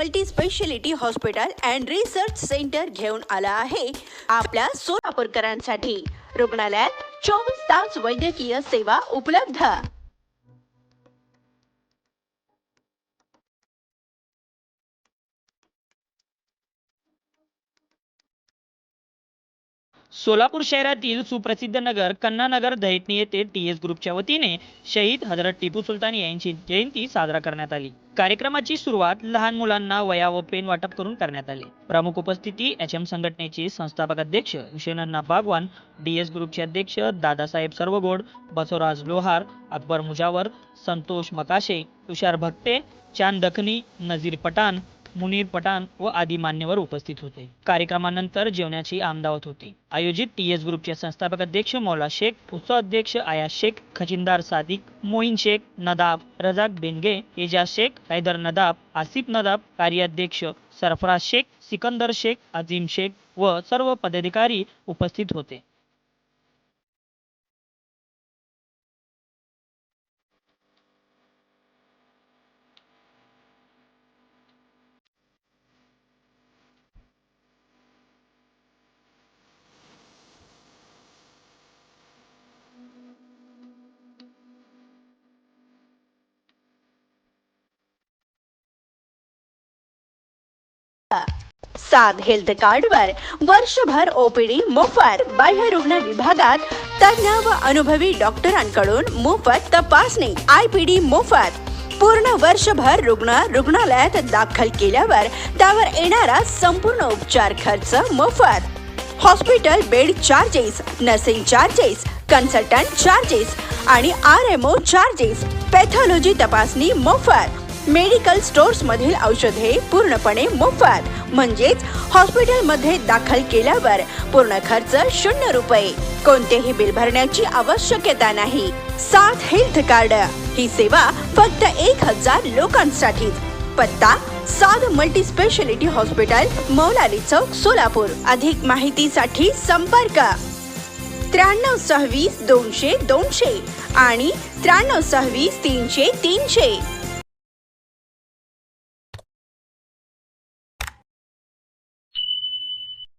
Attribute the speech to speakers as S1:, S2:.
S1: Multi speciality hospital and research centre घेऊन आला आहे आपल्या सोलापूरकरांसाठी. रुग्णालयात चोवीस तास वैद्यकीय सेवा उपलब्ध.
S2: सोलापूर शहरातील सुप्रसिद्ध नगर कन्नानगर दैठणी येथे टी एस ग्रुपच्या वतीने शहीद हजरत टिपू सुलतान यांची जयंती साजरा करण्यात आली. कार्यक्रमाची सुरुवात लहान मुलांना वया व पेन वाटप करून करण्यात आली. प्रमुख उपस्थिती एच एम संघटनेचे संस्थापक अध्यक्ष विश्वनन्ना बागवान डी एस ग्रुपचे अध्यक्ष दादासाहेब सर्वगोड बसवराज लोहार अकबर मुजावर संतोष मकाशे तुषार भक्ते चांद दखनी नजीर पठाण मुनीर पठाण व आदी मान्यवर उपस्थित होते. कार्यक्रमानंतर जेवणाची आमदावत होती. आयोजित टी एस ग्रुपचे संस्थापक अध्यक्ष मौला शेख उत्सव अध्यक्ष आया शेख खजिनदार सादिक मोईन शेख नदाब रजाक बेनगे एजाज शेख हैदर नदाब आसिफ नदाब कार्याध्यक्ष सरफराज शेख सिकंदर शेख अजीम शेख व सर्व पदाधिकारी उपस्थित होते.
S1: सात हेल्थ कार्डवर वर्षभर ओपीडी मोफत बाह्य रुग्ण विभागात तज्ञ व अनुभवी डॉक्टरांकडून मोफत तपासणी आय पी डी मोफत. पूर्ण वर्षभर रुग्ण रुग्णालयात दाखल केल्यावर त्यावर येणारा संपूर्ण उपचार खर्च मोफत. Hospital bed charges nursing charges consultant charges आणि R M O charges pathology तपासणी मोफत. मेडिकल स्टोर्स मधील औषधे पूर्णपणे मोफत. म्हणजेच हॉस्पिटलमध्ये दाखल केल्यावर पूर्ण खर्च शून्य रुपये. कोणतेही बिल भरण्याची आवश्यकता नाही. सात हेल्थ कार्ड. ही सेवा फक्त एक हजार लोकांसाठीच पत्ता साध multi speciality hospital Moulali Chowk Solapur. अधिक माहितीसाठी संपर्क. त्र्याण्णव सव्वीस दोनशे दोनशे आणि त्र्याण्णव सव्वीस तीनशे तीनशे.